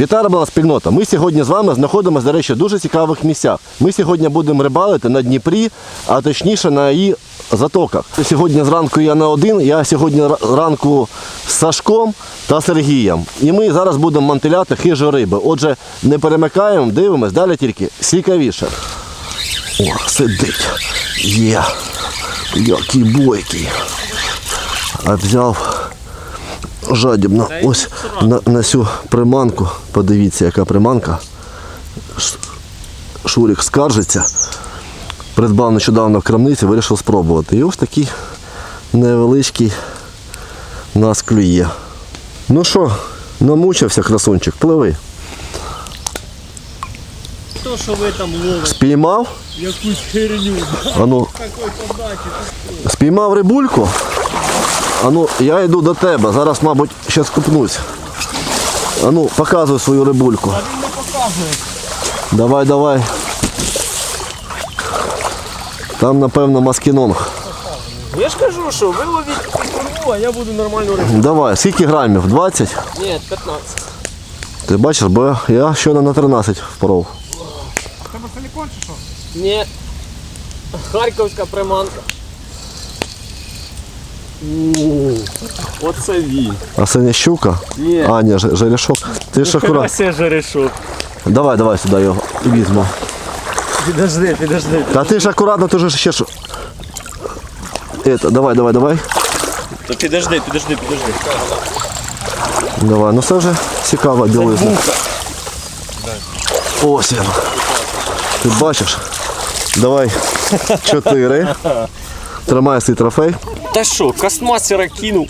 Вітаю рибална спільнота. Ми сьогодні з вами знаходимося, до речі, в дуже цікавих місцях. Ми сьогодні будемо рибалити на Дніпрі, а точніше на її затоках. Сьогодні зранку я на один, я сьогодні ра- ранку з Сашком та Сергієм. І ми зараз будемо мантиляти хижу риби. Отже, не перемикаємо, дивимось, далі тільки цікавіше. О, сидить. Є. Який бойкий. А взяв жадібно. Ось на, на цю приманку. Подивіться, яка приманка. Шурік скаржиться. Придбав нещодавно в крамниці, вирішив спробувати. І ось такий невеличкий нас клює. Ну що, намучився красунчик, пливи. То, що ви там ловите, Спіймав? якусь херню. Ану, спіймав рибульку. Ану, я йду до тебе. Зараз, мабуть, ще скупнусь. Ану, показуй свою рибульку. А він не показує. Давай, давай. Там, напевно, маскінонг. Я ж кажу, що ви ловіть корму, а я буду нормально рибу. Давай, скільки грамів? 20? Ні, 15. Ти бачиш, бо я щойно на 13 впоров. Ні. Харківська приманка. Оце він. А це не щука? Ні. А, ні, же- жерешок. Ти ж акурат. Ось жерешок. Давай, давай сюди його візьму. Підожди, підожди. Та ти ж акуратно, ти ж ще ж. Это, давай, давай, давай. То підожди, підожди, підожди. Давай, ну це вже цікава білизна. Ось він. Ти бачиш? Давай. Чотири. Тримай свій трофей. Та що, кастмастера кинув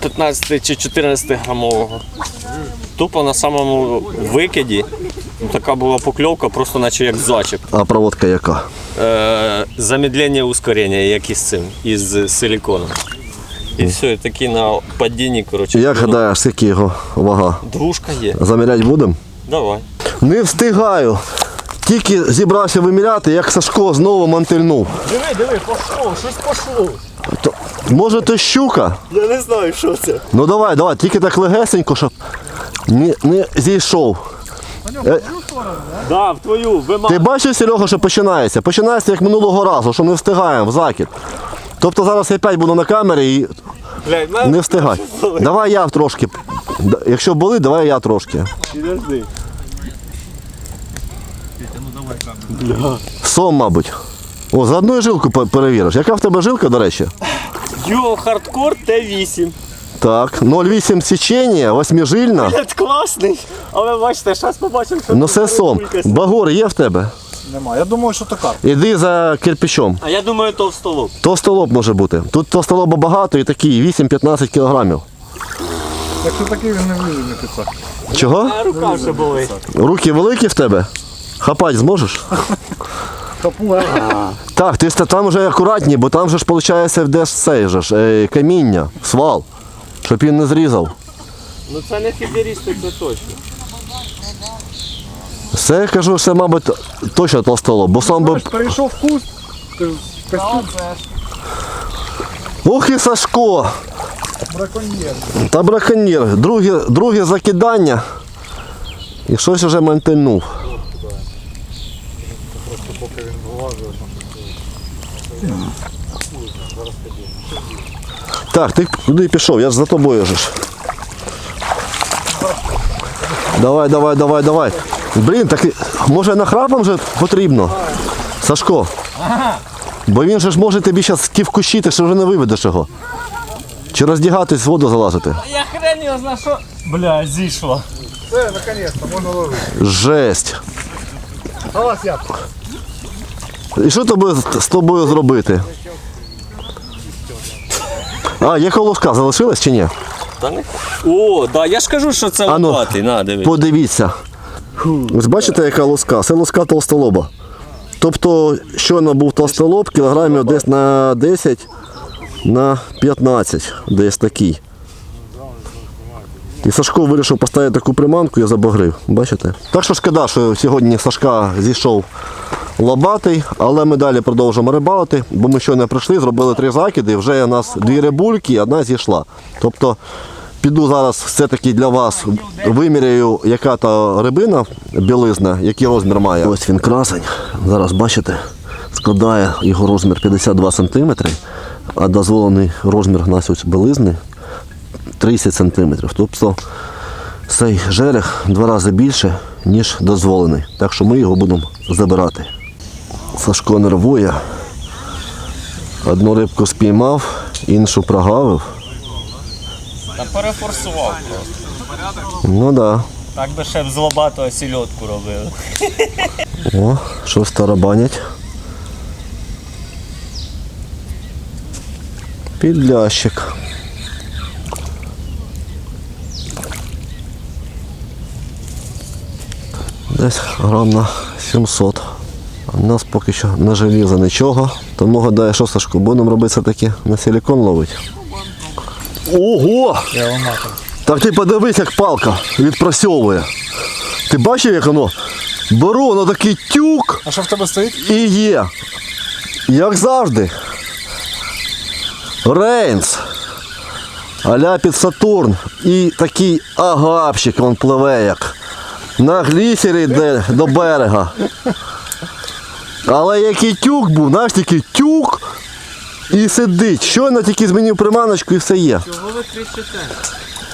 15 чи 14 грамового. Тупо на самому викиді. Ну, така була покльовка, просто наче як зачіп. А проводка яка? Е, замедлення ускорення, як із цим, із силіконом. І все, і такі на падінні, коротше. Як гадаєш, скільки його вага? Двушка є. Заміряти будемо? Давай. Не встигаю. Тільки зібрався виміряти, як Сашко знову мантильнув. Диви, диви, пошло, щось пошло. То, може то щука? Я не знаю, що це. Ну давай, давай, тільки так легесенько, щоб не, не зійшов. Да, в твою, вима. Ти бачиш, Серега, що починається? Починається як минулого разу, що не встигаємо в закид. Тобто зараз я опять буду на камері і Блядь, на... не встигай. Давай я трошки. Д- Якщо болить, давай я трошки. Підожди. Сом, мабуть. О, за одною жилку перевіриш. Яка в тебе жилка, до речі? Йо, хардкор Т8. Так, 0,8 січення, восьмижильна. Блядь, класний. Але бачите, зараз побачимо, що Ну тут це сом. Багор є в тебе? Нема. Я думаю, що така. Іди за кирпичом. А я думаю, то в столу. Товстолоб може бути. Тут товстолоба багато і такий 8-15 кілограмів. Якщо такий він не влізе не піца. Чого? А рука вже болить. Руки великі в тебе? Хапать зможеш? Капуга. Так, ти ста- там вже акуратні, бо там же ж виходить де ж цей же ж, е, каміння, свал, щоб він не зрізав. Ну це не фіберісти, це точно. Це я кажу, це, мабуть, точно толстолоб, бо сам би. Перейшов в куст. ти Костюм Ох і Сашко! браконьєр. Та браконьєр. Друге, друге закидання. І щось вже мантильнув. Так, ти куди пішов? Я ж за тобою ж. Давай, давай, давай, давай. Блін, так може нахрапом вже потрібно. Сашко. Бо він же ж може тобі зараз ті вкущити, що вже не виведеш його. Чи роздягатись в воду залазити? А я хрен його знаю, що... Бля, зійшло. Все, наконець-то, можна ловити. Жесть. А вас як? І що тобі з- тобою зробити? А, є колоска залишилась чи ні? Та не... О, да, я ж кажу, що це А ну, лопатий, на, диви. Подивіться. Ось бачите, яка лоска? Це лоска толстолоба. Тобто, щойно був толстолоб, кілограмів десь на 10 на 15, десь такий. І Сашко вирішив поставити таку приманку, я забагрив. Бачите? Так що шкода, що сьогодні Сашка зійшов лобатий, але ми далі продовжимо рибалити, бо ми щойно прийшли, зробили три закиди, вже у нас дві рибульки, одна зійшла. Тобто піду зараз все-таки для вас виміряю, яка та рибина білизна, який розмір має. Ось він красень. Зараз бачите, складає його розмір 52 см, а дозволений розмір на ось білизни 30 см. Тобто цей жерех два рази більше, ніж дозволений. Так що ми його будемо забирати. Сашко нервує. Одну рибку спіймав, іншу прогавив. Та перефорсував просто. Ну так. Да. Так би ще б з лобатого сільотку робили. О, щось тарабанять. Підлящик. Десь грам на 700. А в нас поки що не желізо нічого. Тому гадаю, що Сашко, будемо робити це таки на силікон ловить. Ого! Я. Так ти подивись, як палка відпрацьовує. Ти бачив, як воно? Беру, воно такий тюк А що в тебе стоїть? і є. Як завжди. Рейнс. Аля під Сатурн. І такий агапчик він пливе як. На глісері йде до берега. Але який тюк був, знаєш, такий тюк і сидить. Щойно тільки змінив приманочку і все є. Чого ви кричите?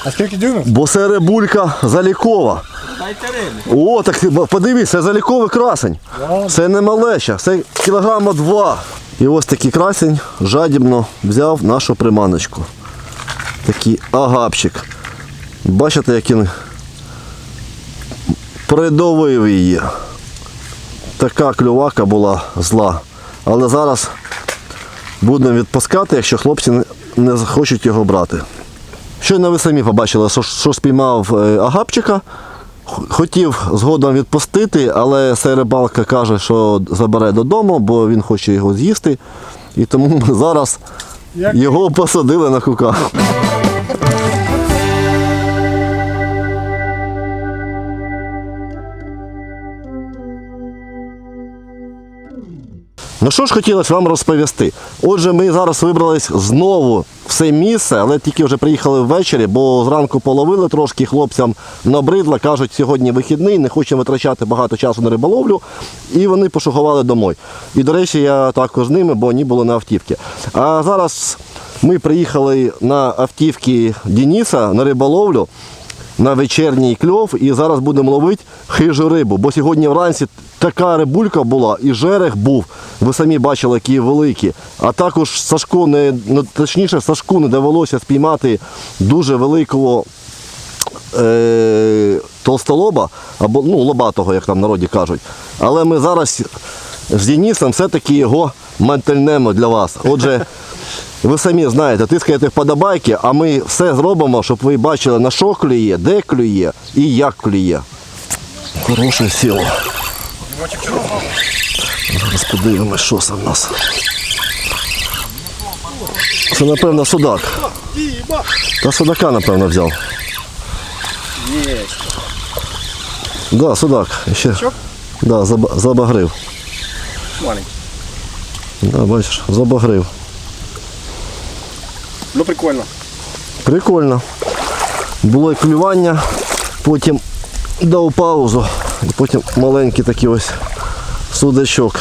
А скільки дюймів? Бо це рибулька залікова. Дайте рибу. О, так ти подивись, це заліковий красень. Це не малеща, це кілограма два. І ось такий красень жадібно взяв нашу приманочку. Такий агапчик. Бачите, як він придавив її. Така клювака була зла. Але зараз будемо відпускати, якщо хлопці не- захочуть його брати. Щойно ви самі побачили, що, спіймав е, агапчика. Хотів згодом відпустити, але цей рибалка каже, що забере додому, бо він хоче його з'їсти. І тому ми зараз його посадили на кука. Ну що ж хотілося вам розповісти. Отже, ми зараз вибрались знову в це місце, але тільки вже приїхали ввечері, бо зранку половили трошки хлопцям набридло, кажуть, сьогодні вихідний, не хочемо витрачати багато часу на риболовлю. І вони пошугували домой. І, до речі, я також з ними, бо вони були на автівці. А зараз ми приїхали на автівки Дениса на риболовлю на вечірній кльов і зараз будемо ловити хижу рибу. Бо сьогодні вранці така рибулька була і жерех був. Ви самі бачили, які великі. А також Сашко не точніше Сашку не довелося спіймати дуже великого е, толстолоба, або ну, лобатого, як там народі кажуть. Але ми зараз з Денисом все-таки його мантельнемо для вас. Отже, ви самі знаєте, тискаєте вподобайки, а ми все зробимо, щоб ви бачили, на що клює, де клює і як клює. Хороше сіло. Зараз подивимось, що це в нас. Це, напевно, судак. Та судака, напевно, взяв. Є. Да, судак. Ще. Да, заба- забагрив. Маленький. Да, бачиш, забагрив. Ну прикольно. Прикольно. Було і клювання, потім дав паузу, і потім маленький такий ось судачок.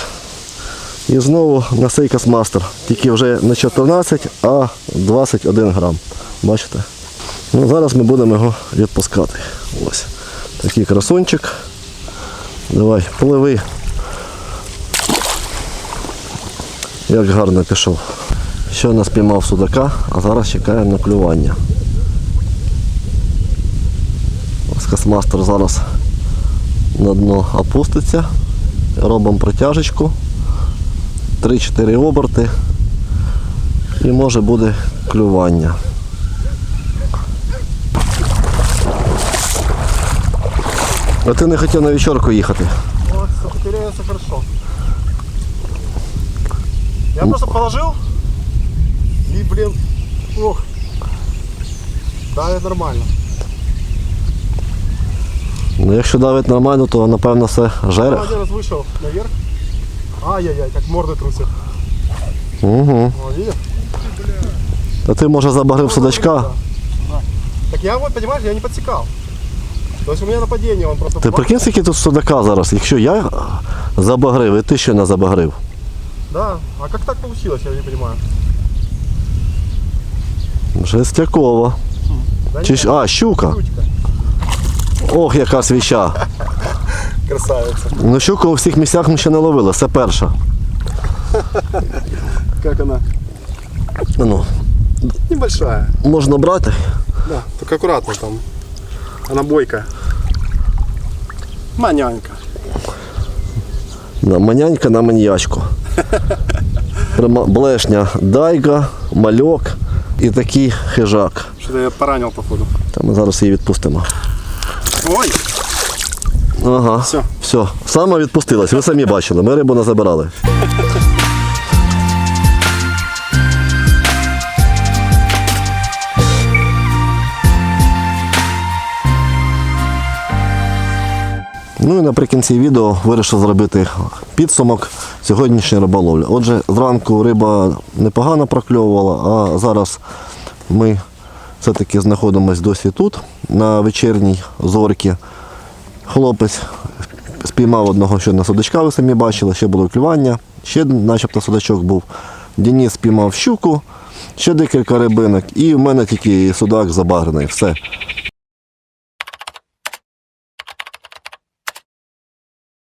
І знову на цей космастер. Тільки вже не 14, а 21 грам. Бачите? Ну, зараз ми будемо його відпускати. Ось. Такий красунчик. Давай, пливи. Як гарно пішов. Щойно спіймав судака, а зараз чекаємо на клювання. Ось космастер зараз на дно опуститься. Робимо протяжечку. 3-4 оберти. І може буде клювання. А ти не хотів на вечірку їхати. Вот, сопротивляется хорошо. Я просто положил и, блин, ох. Давит нормально. Ну, якщо давить нормально, то напевно це Я жерех. один раз вышел наверх. Ай-яй-яй, как морда трусит. Угу. О, видишь? Та ти може забагрив судачка. Так я вот, понимаешь, я не подсекал. То есть у меня нападение, он просто... Ти прикинь, скільки тут судака зараз, якщо я забагрив і ти ще не забагрив. Да, а как так получилось, я не понимаю. Жестякова. Чи, ж- а, щука. Ох, яка свіча. Красавица. Ну щуку у всіх місцях ми ще не ловили, це перша. Как она? Ну, Небольшая. можна брати. Да, только аккуратно там. Она бойкая. Манянька. Да, манянька на маньячку. Прямо блешня дайга, мальок і такий хижак. Что-то я поранив, походу. Та ми зараз її відпустимо. Ой! Ага. Все. Все. Саме відпустилась. Ви самі бачили, ми рибу не забирали. Ну і наприкінці відео вирішив зробити підсумок сьогоднішньої риболовлі. Отже, зранку риба непогано прокльовувала, а зараз ми все-таки знаходимося досі тут, на вечірній зорці. Хлопець спіймав одного ще на судачка, ви самі бачили, ще було клювання, ще начебто судачок був. Денис спіймав щуку, ще декілька рибинок, і в мене тільки судак забагрений. Все.